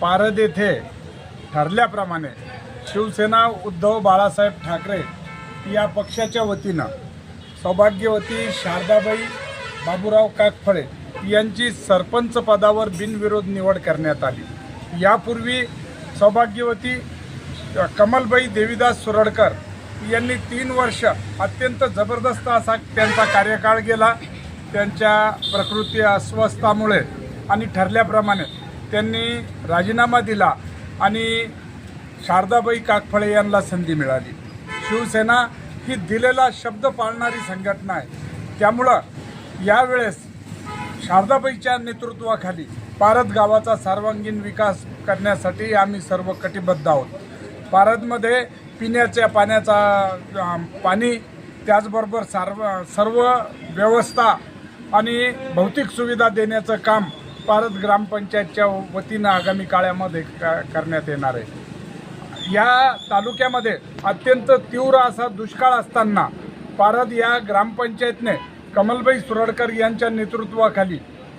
पारद येथे ठरल्याप्रमाणे शिवसेना उद्धव बाळासाहेब ठाकरे या पक्षाच्या वतीनं सौभाग्यवती शारदाबाई बाबूराव काकफळे यांची सरपंच पदावर बिनविरोध निवड करण्यात आली. यापूर्वी सौभाग्यवती कमलबाई देवीदास सुरडकर यांनी तीन वर्ष अत्यंत जबरदस्त असा त्यांचा कार्यकाळ गेला. त्यांच्या प्रकृती अस्वस्थामुळे आणि ठरल्याप्रमाणे त्यांनी राजीनामा दिला आणि शारदाबाई काकफळे यांना संधी मिळाली. शिवसेना ही दिलेला शब्द पाळणारी संघटना आहे. त्यामुळं यावेळेस शारदाबाईच्या नेतृत्वाखाली पारद गावाचा सर्वांगीण विकास करण्यासाठी आम्ही सर्व कटिबद्ध आहोत. पारदमध्ये पिण्याच्या पाण्याचा पाणी त्याचबरोबर सर्व सर्व व्यवस्था आणि भौतिक सुविधा देण्याचं काम पारद ग्रामपंचायतच्या वतीनं आगामी काळामध्ये क- करण्यात येणार आहे. या तालुक्यामध्ये अत्यंत तीव्र असा दुष्काळ असताना पारद या ग्रामपंचायतने कमलबाई सुरडकर यांच्या नेतृत्वाखाली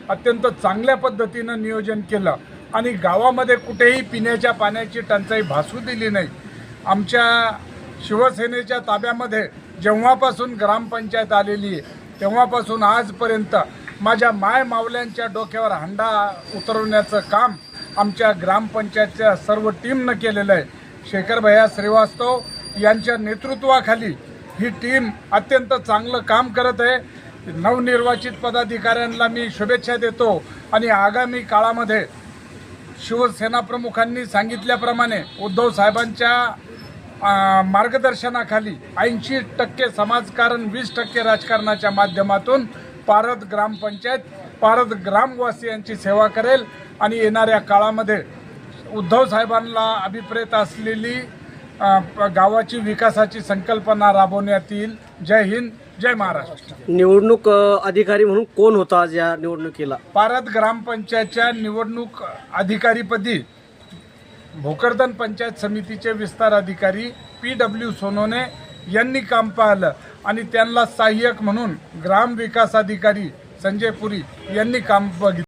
अत्यंत चांगल्या पद्धतीनं नियोजन केलं आणि गावामध्ये कुठेही पिण्याच्या पाण्याची टंचाई भासू दिली नाही. आमच्या शिवसेनेच्या ताब्यामध्ये जेव्हापासून ग्रामपंचायत आलेली आहे तेव्हापासून आजपर्यंत माझ्या माय मावल्यांच्या डोक्यावर हंडा उतरवण्याचं काम आमच्या ग्रामपंचायतच्या सर्व टीमनं केलेलं आहे. शेखर भैया श्रीवास्तव यांच्या नेतृत्वाखाली ही टीम अत्यंत चांगलं काम करत आहे. नवनिर्वाचित पदाधिकाऱ्यांना मी शुभेच्छा देतो आणि आगामी काळामध्ये शिवसेना प्रमुखांनी सांगितल्याप्रमाणे उद्धव साहेबांच्या मार्गदर्शनाखाली ऐंशी टक्के समाजकारण वीस टक्के राजकारणाच्या माध्यमातून पारद ग्रामपंचायत पारद ग्रामवासियांची सेवा करेल. आणि येणाऱ्या काळामध्ये उद्धव साहेबांना अभिप्रेत असलेली गावाची विकासाची संकल्पना राबवण्यात येईल. जय हिंद जय महाराष्ट्र. निवडणूक अधिकारी म्हणून कोण होता आज या निवडणुकीला? पारद ग्रामपंचायतच्या निवडणूक अधिकारीपदी भोकरदन पंचायत समितीचे विस्तार अधिकारी पी डब्ल्यू सोनोने यांनी काम पाहिलं. आणि त्यांना सहाय्यक म्हणून ग्राम विकास अधिकारी संजय पुरी यांनी काम बघितलं.